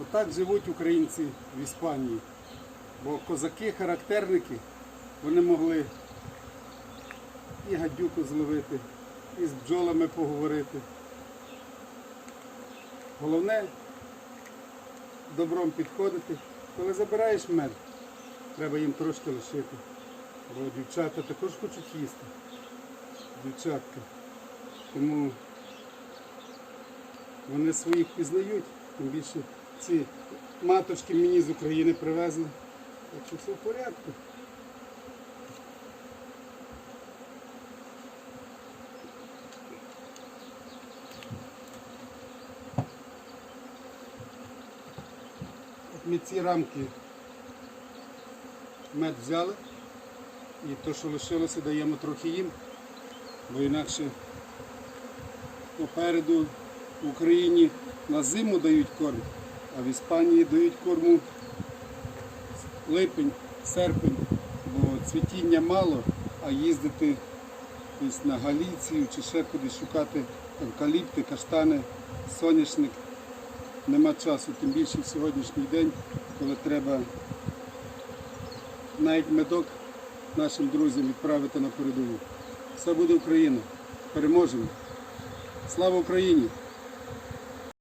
Отак живуть українці в Іспанії. Бо козаки-характерники, вони могли і гадюку зловити, і з бджолами поговорити. Головне добром підходити. Коли забираєш мед, треба їм трошки лишити. Бо дівчата також хочуть їсти. Дівчатка. Тому вони своїх пізнають. Тим більше ці маточки мені з України привезли. Так що все в порядку. Ми ці рамки мед взяли і то, що лишилося, даємо трохи їм, бо інакше попереду в Україні на зиму дають корм, а в Іспанії дають корму липень, серпень, бо цвітіння мало, а їздити десь на Галіцію чи ще кудись шукати евкаліпти, каштани, соняшник. Нема часу, тим більше в сьогоднішній день, коли треба навіть медок нашим друзям відправити на передову. Все буде Україна. Переможемо. Слава Україні!